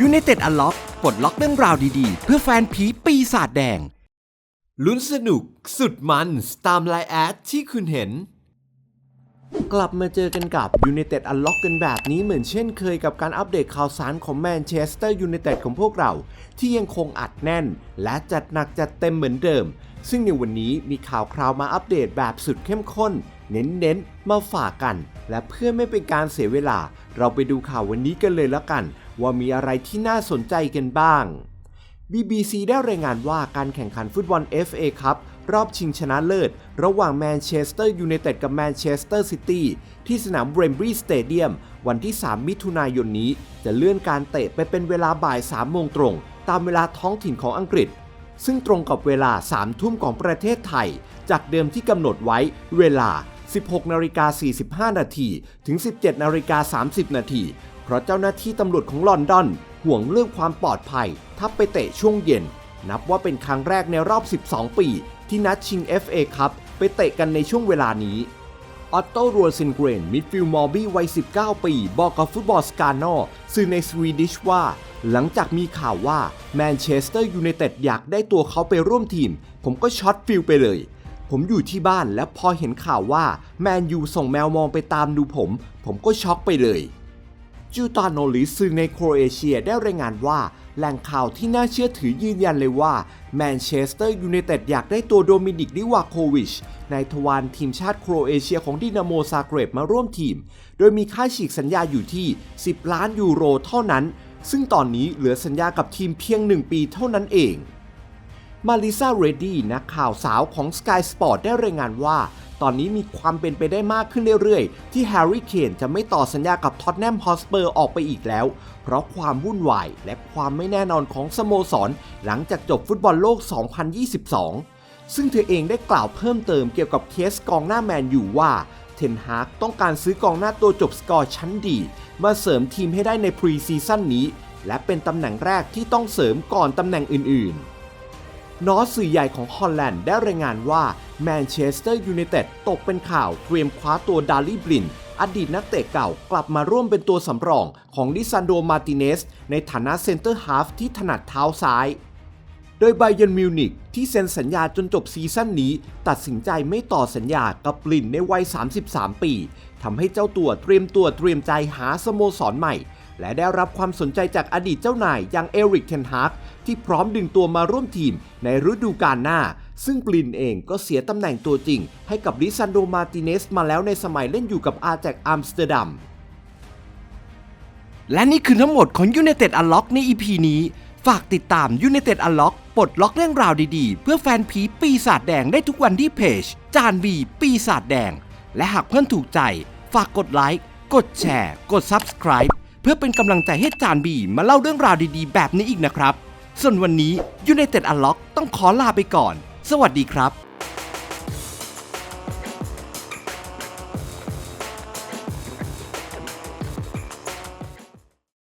ยู i นเต็ดอัลล็อกปลดล็อกเรื่องราวดีๆ เพื่อแฟนผีปีศาจแดง ลุ้นสนุกสุดมันตามไลน์แอดที่คุณเห็น กลับมาเจอกันกับ United Unlock กันแบบนี้เหมือนเช่นเคยกับการอัปเดตข่าวสารของแมนเชสเตอร์ยูไนเต็ดของพวกเรา ที่ยังคงอัดแน่น และจัดหนักจัดเต็มเหมือนเดิม ซึ่งในวันนี้มีข่าวคราวมาอัปเดตแบบสุดเข้มข้น เน้นๆมาฝากกัน และเพื่อไม่เป็นการเสียเวลา เราไปดูข่าววันนี้กันเลยแล้วกัน ว่ามีอะไรที่น่าสนใจกันบ้าง BBC ได้รายงานว่าการแข่งขันฟุตบอล FA ครับรอบชิงชนะเลิศ ระหว่างแมนเชสเตอร์ยูไนเต็ดกับแมนเชสเตอร์ซิตี้ที่สนามเบรมบรีสเตเดียมวันที่ 3 มิถุนายนนี้ จะเลื่อนการเตะไปเป็นเวลาบ่าย 3 โมงตรง ตามเวลาท้องถิ่นของอังกฤษ ซึ่งตรงกับเวลา 3 ทุ่มของประเทศไทย จากเดิมที่กำหนดไว้เวลา 16นาฬิกา45 นาทีถึง 17นาฬิกา30 นาที เพราะเจ้าหน้าที่ตำรวจของลอนดอนห่วงเรื่องความปลอดภัยถ้าไปเตะช่วงเย็น นับว่าเป็นครั้งแรกในรอบ 12 ปี ที่นัดชิง FA ครับไปเตะกันในช่วงเวลานี้ ออตโต้รัวซินเกรน มิดฟิลมอร์บี้วัย 19 ปี บอกกับฟุตบอลสกาโนสื่อในสวีดิชว่า หลังจากมีข่าวว่าแมนเชสเตอร์ยูไนเต็ดอยากได้ตัวเขาไปร่วมทีม ผมก็ช็อตฟิลไปเลย ผมอยู่ที่บ้านและพอเห็นข่าวว่าแมนยูส่งแมวมองไปตามดูผม ผมก็ช็อกไปเลย จูตานโนลิสื่อในโครเอเชียได้รายงานว่า แหล่งข่าวที่น่าเชื่อถือยืนยันเลยว่าแมนเชสเตอร์ยูไนเต็ดอยากได้ตัวโดมินิกดิวาโควิชในทวารทีมชาติโครเอเชียของดินาโมซาเกรบมาร่วมทีม โดยมีค่าฉีกสัญญาอยู่ที่ 10 ล้านยูโรเท่านั้น ซึ่งตอนนี้เหลือสัญญากับทีมเพียง 1 ปีเท่านั้นเองมาริซาเรดดี้นักข่าวสาวของ Sky Sport ได้รายงานว่า ตอนนี้มีความเป็นไปได้มากขึ้นเรื่อยๆ ที่แฮร์รี่เคนจะไม่ต่อสัญญากับท็อตแนมฮอสเปอร์ออกไปอีกแล้ว เพราะความวุ่นวายและความไม่แน่นอนของสโมสร หลังจากจบฟุตบอลโลก 2022 ซึ่งเธอเองได้กล่าวเพิ่มเติมเกี่ยวกับเคสกองหน้าแมนอยู่ว่าเทนฮากต้องการซื้อกองหน้าตัวจบสกอร์ชั้นดี มาเสริมทีมให้ได้ในพรีซีซั่นนี้ และเป็นตำแหน่งแรกที่ต้องเสริมก่อนตำแหน่งอื่นๆ นอสสื่อใหญ่ของฮอลแลนด์ได้รายงานว่าแมนเชสเตอร์ยูไนเต็ดตกเป็นข่าวเตรียมคว้าตัวดาลีบลิน อดีตนักเตะเก่ากลับมาร่วมเป็นตัวสำรองของลิซันโดมาติเนส ในฐานะเซนเตอร์ฮาฟที่ถนัดเท้าซ้าย โดยไบเยนมิวนิกที่เซ็นสัญญาจนจบซีซั่นนี้ ตัดสินใจไม่ต่อสัญญากับลินในวัย 33 ปีทำให้เจ้าตัวเตรียมตัวเตรียมใจหาสโมสรใหม่ และได้รับความสนใจจากอดีตเจ้านายอย่างเอริกเทนฮากที่พร้อมดึงตัวมาร่วมทีมในฤดูกาลหน้า ซึ่งปลินเองก็เสียตำแหน่งตัวจริง ให้กับลิซันโดมาติเนสมาแล้วในสมัยเล่นอยู่กับอาแจกอัมสเตอร์ดัมและนี่คือทั้งหมดของ United Unlock ใน EP นี้ ฝากติดตาม United Unlock ปลดล็อกเรื่องราวดีๆ เพื่อแฟนผีปีศาจแดงได้ทุกวันที่เพจ จานบีปีศาจแดง และหากเพื่อนถูกใจ ฝากกดไลค์ กดแชร์ กด Subscribe เพื่อเป็นกำลังใจให้จานบีมาเล่าเรื่องราวดีๆ แบบนี้อีกนะครับ ส่วนวันนี้ยูไนเต็ดอัลล็อกต้องขอลาไปก่อน สวัสดีครับ